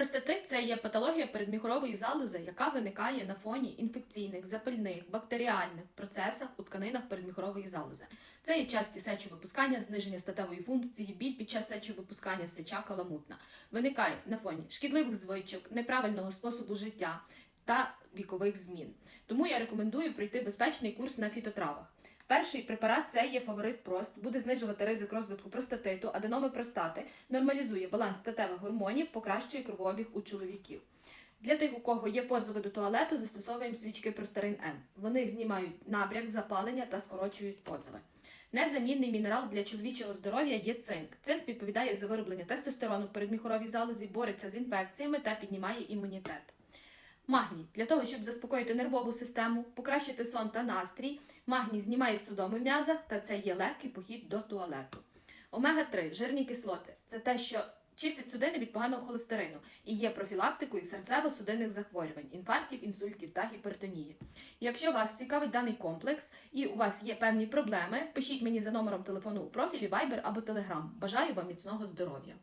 Простатит це є патологія передміхорової залози, яка виникає на фоні інфекційних, запальних, бактеріальних процесах у тканинах передміхорової залози. Це є часті сечовипускання, зниження статевої функції, біль під час сечовипускання, сеча каламутна. Виникає на фоні шкідливих звичок, неправильного способу життя та вікових змін. Тому я рекомендую пройти безпечний курс на фітотравах. Перший препарат це є фаворит Прост, буде знижувати ризик розвитку простатиту, аденоми простати, нормалізує баланс статевих гормонів, покращує кровообіг у чоловіків. Для тих, у кого є позови до туалету, застосовуємо свічки Простарин М. Вони знімають набряк, запалення та скорочують позови. Незамінний мінерал для чоловічого здоров'я є цинк. Цинк відповідає за вироблення тестостерону в передміхоровій залозі, бореться з інфекціями та піднімає імунітет. Магній для того, щоб заспокоїти нервову систему, покращити сон та настрій. Магній знімає судоми в м'язах, та це є легкий похід до туалету. Омега-3 жирні кислоти це те, що чистить судини від поганого холестерину і є профілактикою серцево-судинних захворювань, інфарктів, інсультів та гіпертонії. Якщо вас цікавить даний комплекс і у вас є певні проблеми, пишіть мені за номером телефону у профілі Viber або Telegram. Бажаю вам міцного здоров'я!